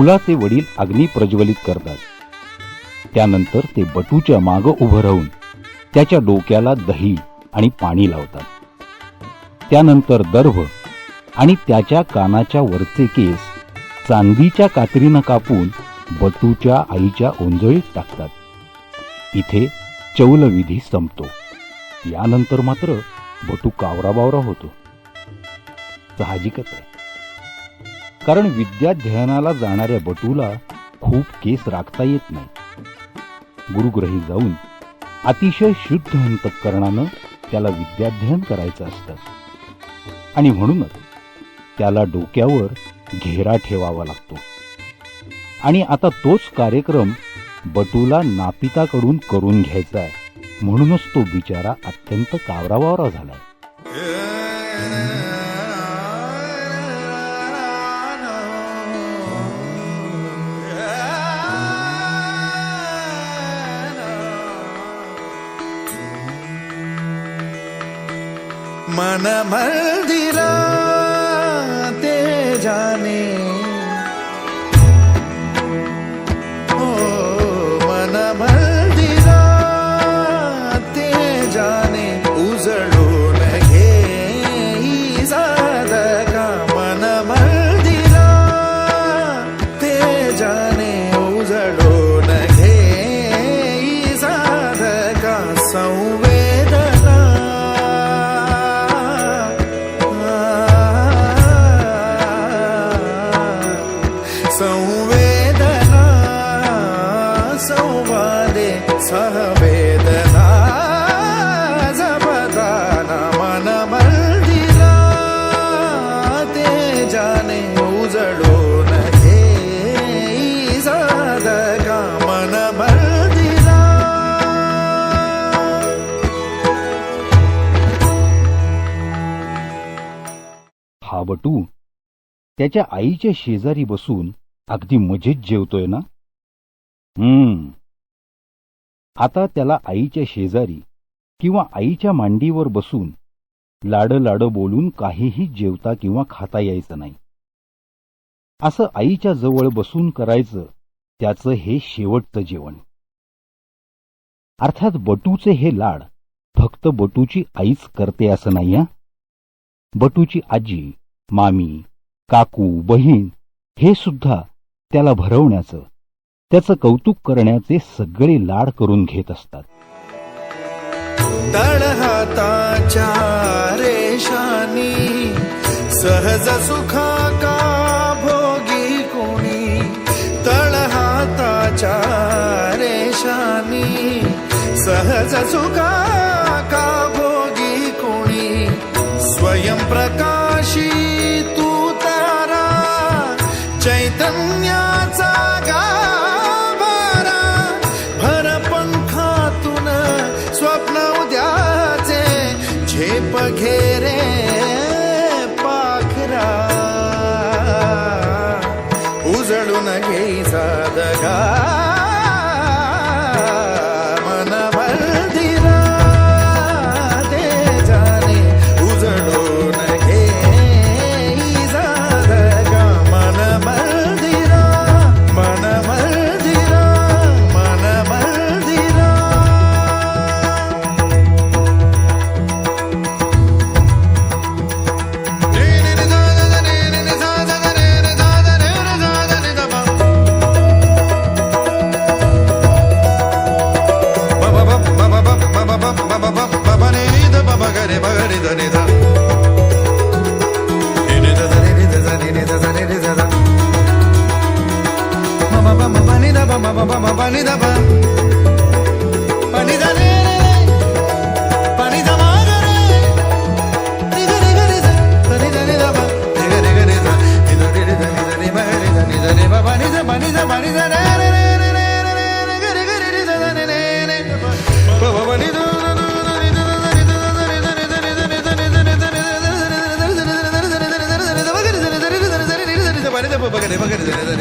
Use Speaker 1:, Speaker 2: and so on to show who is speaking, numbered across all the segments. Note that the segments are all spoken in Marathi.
Speaker 1: मुलाचे वडील अग्नी प्रज्वलित करतात. त्यानंतर ते बटूच्या माग उभं राहून त्याच्या डोक्याला दही आणि पाणी लावतात. त्यानंतर दर्भ आणि त्याच्या कानाच्या वरचे केस चांदीच्या कात्रीनं कापून बटूच्या आईच्या ओंजळीत टाकतात. इथे चौलविधी संपतो. यानंतर मात्र बटू कावराबावरा होतो. साहजिकच आहे. कारण विद्याध्ययनाला जाणाऱ्या बटूला खूप केस राखता येत नाही. गुरुग्रही जाऊन अतिशय शुद्ध अंतकरणानं त्याला विद्याध्ययन करायचं असतं. आणि म्हणूनच त्याला डोक्यावर घेरा ठेवावा लागतो. आणि आता तोच कार्यक्रम बटूला नापिताकडून करून घ्यायचा आहे. म्हणूनच तो बिचारा अत्यंत कावरावावरा झालाय.
Speaker 2: மனமல் जाने उजळून घे मन दिला
Speaker 1: हा बटू त्याच्या आईच्या शेजारी बसून अगदी मजेत जेवतोय ना? हम्म. आता त्याला आईच्या शेजारी किंवा आईच्या मांडीवर बसून लाड लाड बोलून काहीही जेवता किंवा खाता यायचं नाही. असं आईच्या जवळ बसून करायचं त्याचं हे शेवटचं जेवण. अर्थात बटूचे हे लाड फक्त बटूची आईच करते असं नाही बटूची आजी मामी काकू बहीण हे सुद्धा त्याला भरवण्याचं त्याचं कौतुक करण्याचे सगळे लाड करून घेत असतात.
Speaker 2: तळहाताच्या रेशानी सहज सुखा సంతోషాన్ని సహజ సుఖా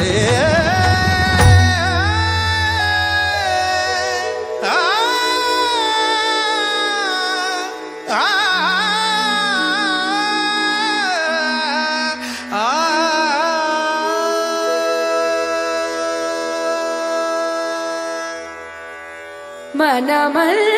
Speaker 2: Yeah. मन मंदिर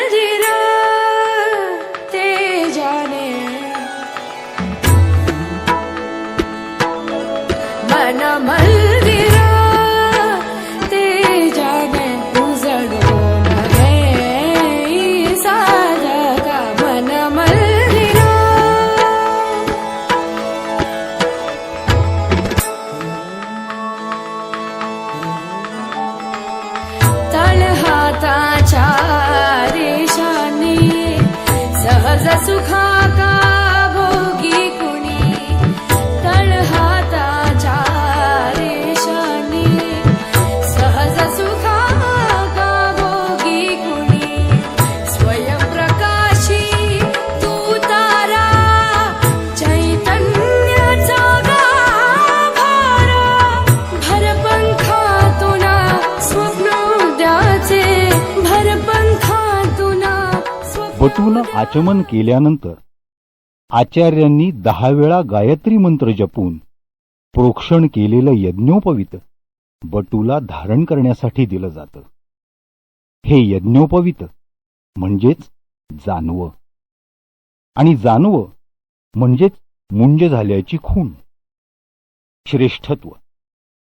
Speaker 3: पटून
Speaker 1: बटून आचमन केल्यानंतर आचार्यांनी दहा वेळा गायत्री मंत्र जपून प्रोक्षण केलेलं यज्ञोपवित बटूला धारण करण्यासाठी दिलं जातं. हे यज्ञोपवित म्हणजेच जानवं आणि जानवं म्हणजेच मुंज झाल्याची खूण. श्रेष्ठत्व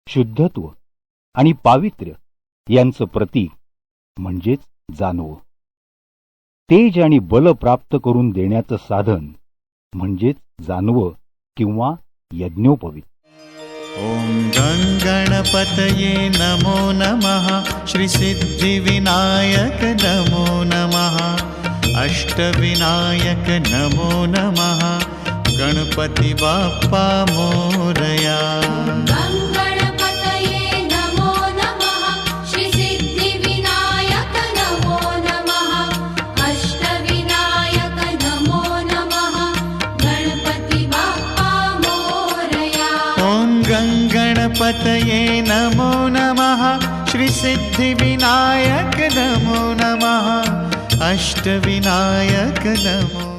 Speaker 1: शुद्धत्व आणि पावित्र्य यांचं प्रतीक म्हणजेच जानवं तेज आणि बल प्राप्त करून देण्याचं साधन म्हणजेच जानवं किंवा यज्ञोपवित.
Speaker 4: ॐ गङ्गणपतये नमो नमः. श्रीसिद्धिविनायक नमो नमः. अष्टविनायक नमो नमः. गणपति बाप्पा मोरया.
Speaker 5: गणपतये नमो नमः श्रीसिद्धिविनायक नमो नमः अष्टविनायक नमो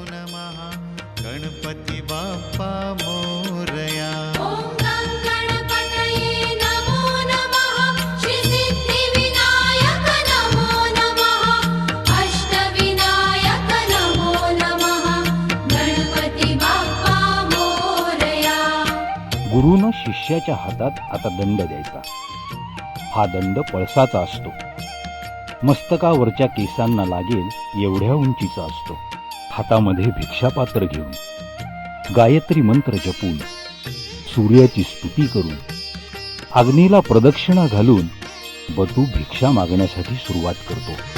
Speaker 1: गुरुनं शिष्याच्या हातात आता दंड द्यायचा. हा दंड पळसाचा असतो. मस्तकावरच्या केसांना लागेल एवढ्या उंचीचा असतो. हातामध्ये भिक्षापात्र घेऊन गायत्री मंत्र जपून सूर्याची स्तुती करून अग्नीला प्रदक्षिणा घालून बटू भिक्षा मागण्यासाठी सुरुवात करतो.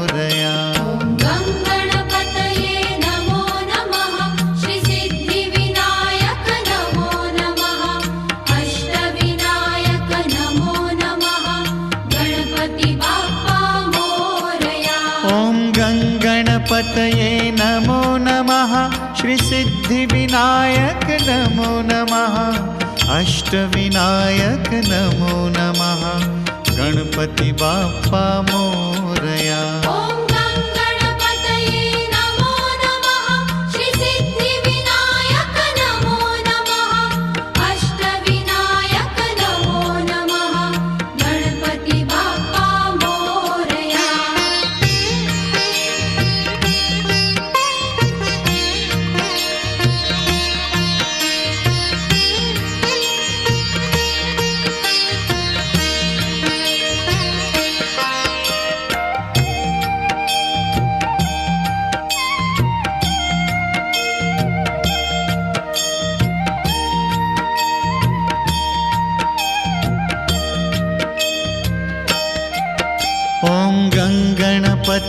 Speaker 5: नमो नमः। अष्टविनायक नमो नमः। गणपति बाप्पा मोरया।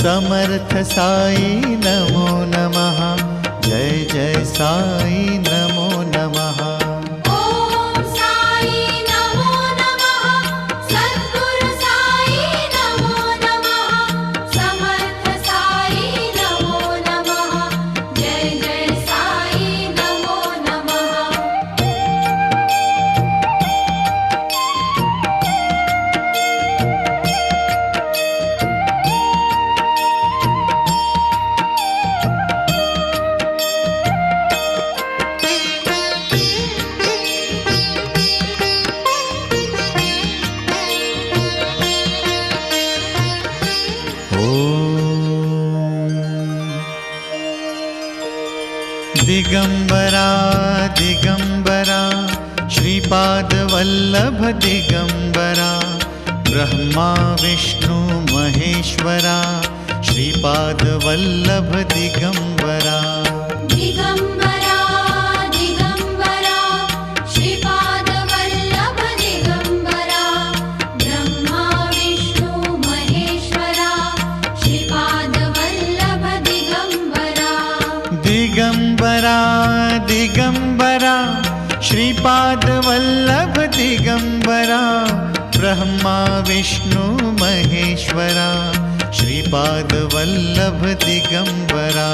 Speaker 5: समर्थ साई नमो नमः। जय जय साई नमो नमः।
Speaker 4: दिगम्बरा ब्रह्मा विष्णु महेश्वरा श्रीपादवल्लभ दिगम्बरा
Speaker 5: दिगंबरा ब्रह्मा विष्णु महेश्वरा श्रीपादवल्लभ दिगम्बरा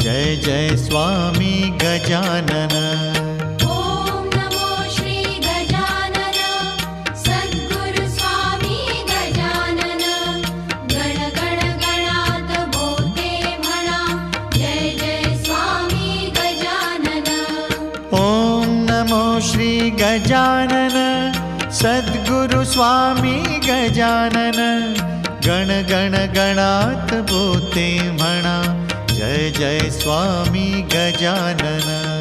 Speaker 4: जय जय स्वामी गजानन।
Speaker 5: ॐ नमो श्री गजानन। सद्गुरु स्वामी गजानन। गण गण गणात बोते म्हणा जय जय स्वामी गजानन।
Speaker 4: ॐ नमो श्री गजानन। सद्गुरु स्वामी गजानन। गण गण गणात भूते म्हणा जय जय स्वामी गजानन।